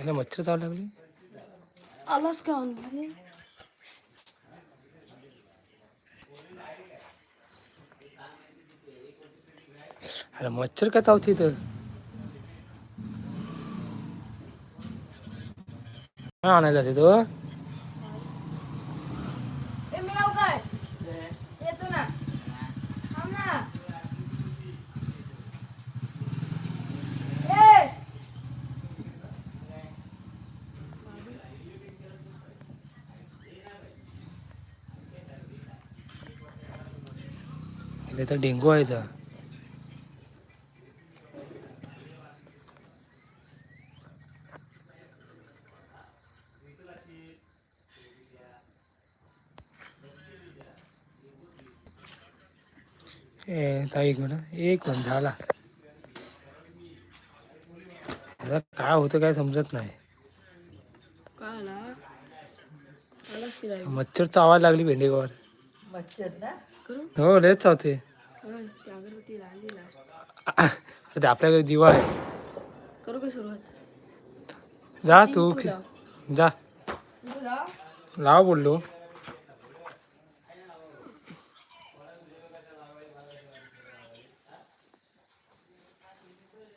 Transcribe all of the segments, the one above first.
याला मच्छर चावू लागली. आलास का ऑनलाईन अरे मच्छर का चावते इथं? आणायला जाते तो ए मी येऊ काय येतो ना थांब ना ए इथे तर डेंगू व्हायचा ए ताई एक मिनिट. एक मिनिट झाला. आता काय होतं काय समजत नाही. मच्छर चावायला लागली भेंडीवर. मच्छर ना? करू? हो लयच चावते. अरे ते आपल्याकडे दिवा आहे. करू का सुरुवात? जा तू. जा. लाव. बोललो.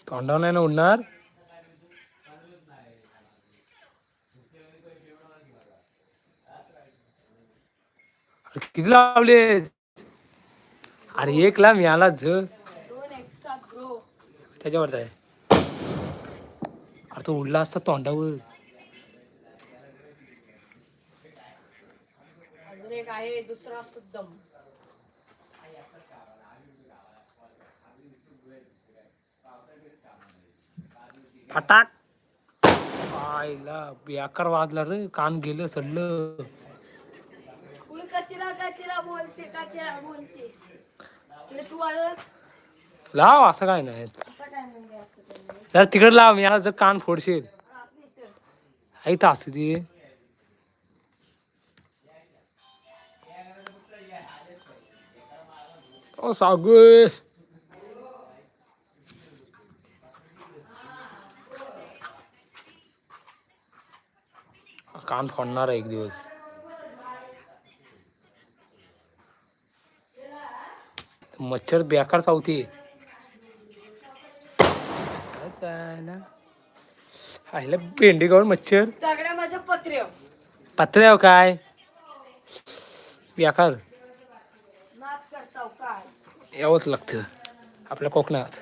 तोंडावर नाही ना उडणार? किती लावले? अरे एक ला मिळाला ज दोन एक सात ग्रो. त्याच्यावरचा आहे. अरे तो उडला असता तोंडावर. दुसरा असतो दम फटाक. आईला बेकार वाजला रे कान गेलं सडलं. फुल कचरा कचरा बोलते बोलते. तू आलं लाव असं काय नाही. जरा तिकडे लाव मी जर कान फोडशील. आपली इथं. आई तर असू दे. ओ सागू कान फोडणार आहे एक दिवस. मच्छर बेकार चावते. आईला भेंडी गावून मच्छर. दगड्या माझं पत्रे पत्र्याव काय? बेकार. यावंच लागतं. आपल्या कोकणात.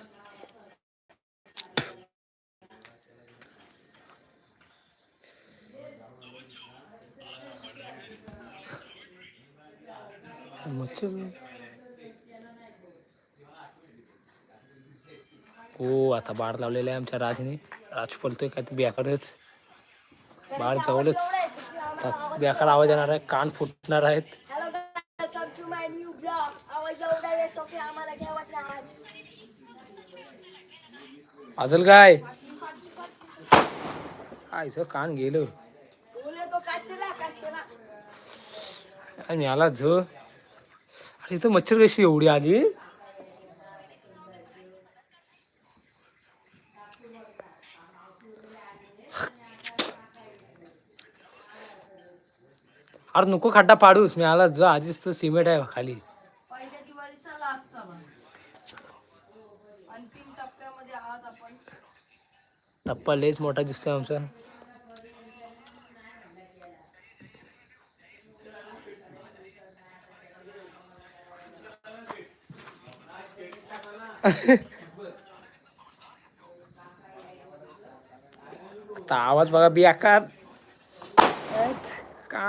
मच्छर. हो आता बाळ लावलेलं आहे आमच्या राजने. राज पलतोय काय तर बेकारच बाळ जवळच. आता आवाज येणार आहे. कान फुटणार आहेत. हॅलो काय? अजल काय सर कान गेलं. बोले आणि झ अरे इथं मच्छर कशी एवढी आली? अरे नको खड्डा पाडूस मी आला जो आधीच तर सिमेंट आहे खाली. टप्पा लयच मोठा दिसतोय आमचा. आवाज बघा बेकार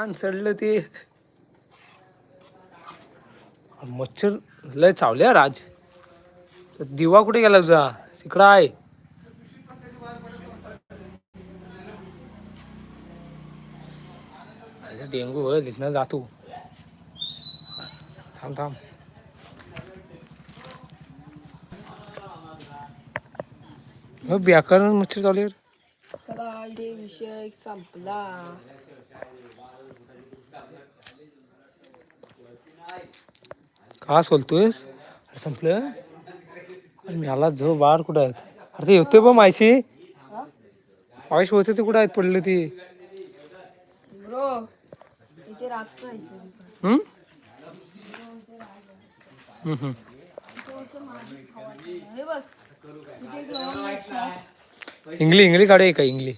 कान चढलं ते. मच्छर लय चावले राज. तर दिवा कुठे गेला तुझा? तिकडं आहे. डेंगू होय तिथनं जातो थांब थांब. हो मच्छर चालू यार. विषय संपला. का सोलतोयस? संपलं? अरे मी आला जो बार कुठं आहेत? अरे ते येतोय बा माहिती आयुष होते ते कुठं आहेत पडले ते? हम्म? हम्म, हम्म. आहे. इंगली इंगली काढूया का इंगली.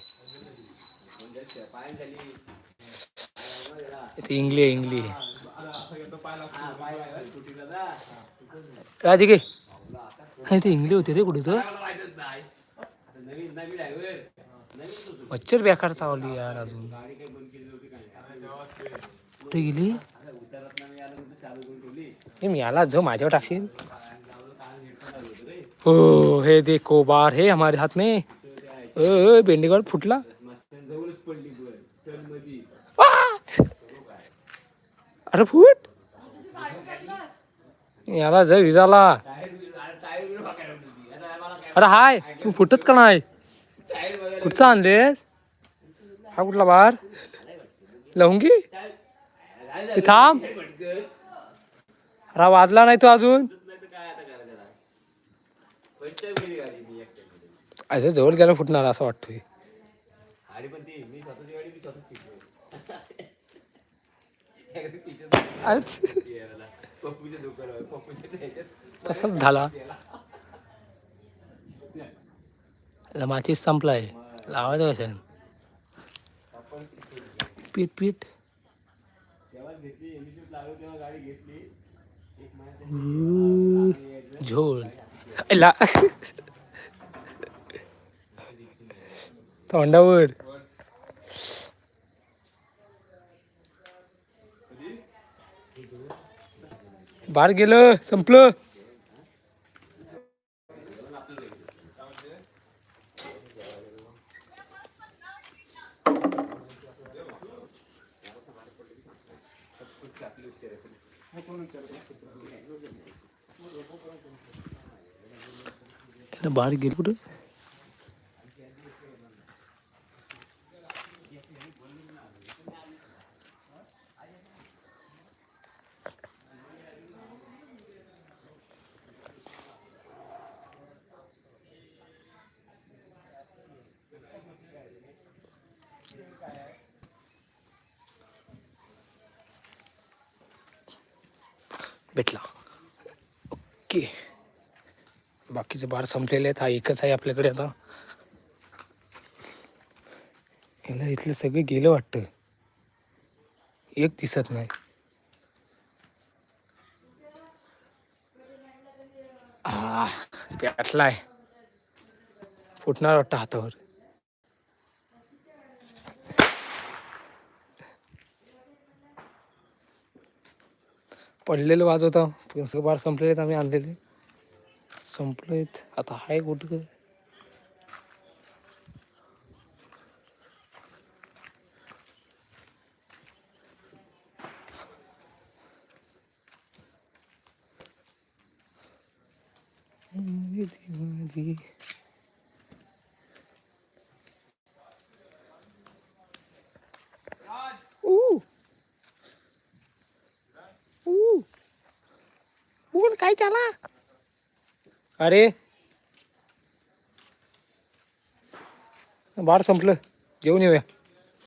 इथे इंगली आहे इंगली राधिके हा इथे इंगली होती रे कुठे तर मच्छर बेकार चावली यार अजून. कुठे गेली? हे मी याला जो माझ्यावर टाकशील. हो हे देखो बार है हमारे हाथ में. ओ, ओ बेंडेगड फुटला! अरे फुट. याला जर विजाला. अरे हाय तू फुटत का नाही? कुठचा आणलेस? हा कुठला बार? लवंगी? थांब. अरे वाजला नाही तो अजून. असं जवळ गेला फुटणार असं वाटतोय. अरे तसंच झाला. माचीस संपलाय. लावायचं कसं पीठ पीठ. झोळ. झोल ला. तोंडावर. बाहेर गेलं संपलं. बाहेर गेलं कुठं? भेटला. ओके. बाकीचे बार संपलेले आहेत. हा एकच आहे आपल्याकडे आता. याला इथलं सगळं गेलं वाटतं. एक दिसत नाही. हा आ आहे फुटणार वाटतं हातावर. पडलेलं वाजवता प्रिन्सिपल बार संपलेले आहेत आम्ही आणलेले. संपलेत. आता हाय कुठं? Thank you. काय चाला अरे. बार संपलं. जेवून येऊया.